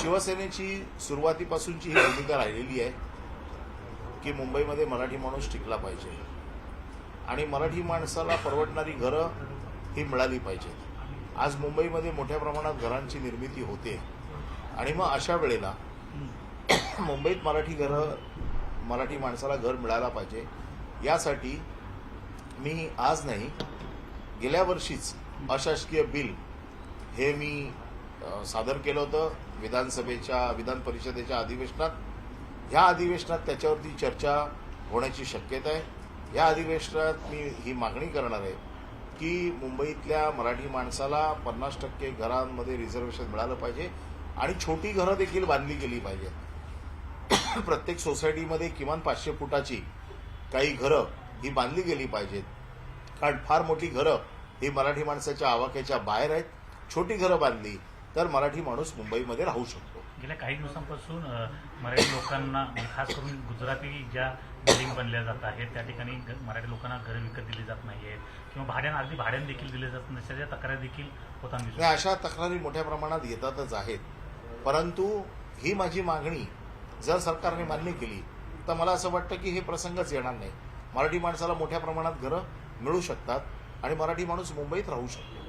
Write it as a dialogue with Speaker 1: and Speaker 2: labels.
Speaker 1: शिवसेनेची सुरुवातीपासूनची ही भूमिका राहिलेली आहे की मुंबईमध्ये मराठी माणूस टिकला पाहिजे. आणि मराठी माणसाला परवडणारी घरं ही मिळाली पाहिजेत. आज मुंबईमध्ये मोठ्या प्रमाणात घरांची निर्मिती होते. आणि मग अशा वेळेला मुंबईत मराठी घरं मराठी माणसाला घर मिळायला पाहिजे. यासाठी मी आज नाही गेल्या वर्षीच अशासकीय बिल हे मी सादर केलं होतं विधानसभेच्या विधान परिषदेच्या अधिवेशनात. ह्या अधिवेशनात त्याच्यावरती चर्चा होण्याची शक्यता आहे. या अधिवेशनात मी ही मागणी करणार आहे की मुंबईतल्या मराठी माणसाला पन्नास टक्के घरांमध्ये रिझर्वेशन मिळालं पाहिजे आणि छोटी घरं देखील बांधली गेली पाहिजेत प्रत्येक सोसायटीमध्ये किमान पाचशे फुटाची काही घरं ही बांधली गेली पाहिजेत. कारण फार मोठी घरं ही मराठी माणसाच्या आवाक्याच्या बाहेर आहेत. छोटी घरं बांधली तर मराठी माणूस मुंबईमध्ये राहू शकतो.
Speaker 2: गेल्या काही दिवसांपासून मराठी लोकांना खास करून गुजराती ज्या बिल्डिंग बनल्या जात आहेत त्या ठिकाणी मराठी लोकांना घरं विकत दिली जात नाहीयेत. किंवा भाड्यानं अगदी भाड्यानं देखील दिले जात नसल्याच्या तक्रारी देखील होताना
Speaker 1: अशा तक्रारी मोठ्या प्रमाणात येतातच आहेत. परंतु ही माझी मागणी जर सरकारने मान्य केली तर मला असं वाटतं की हे प्रसंगच येणार नाही. मराठी माणसाला मोठ्या प्रमाणात घरं मिळू शकतात आणि मराठी माणूस मुंबईत राहू शकतो.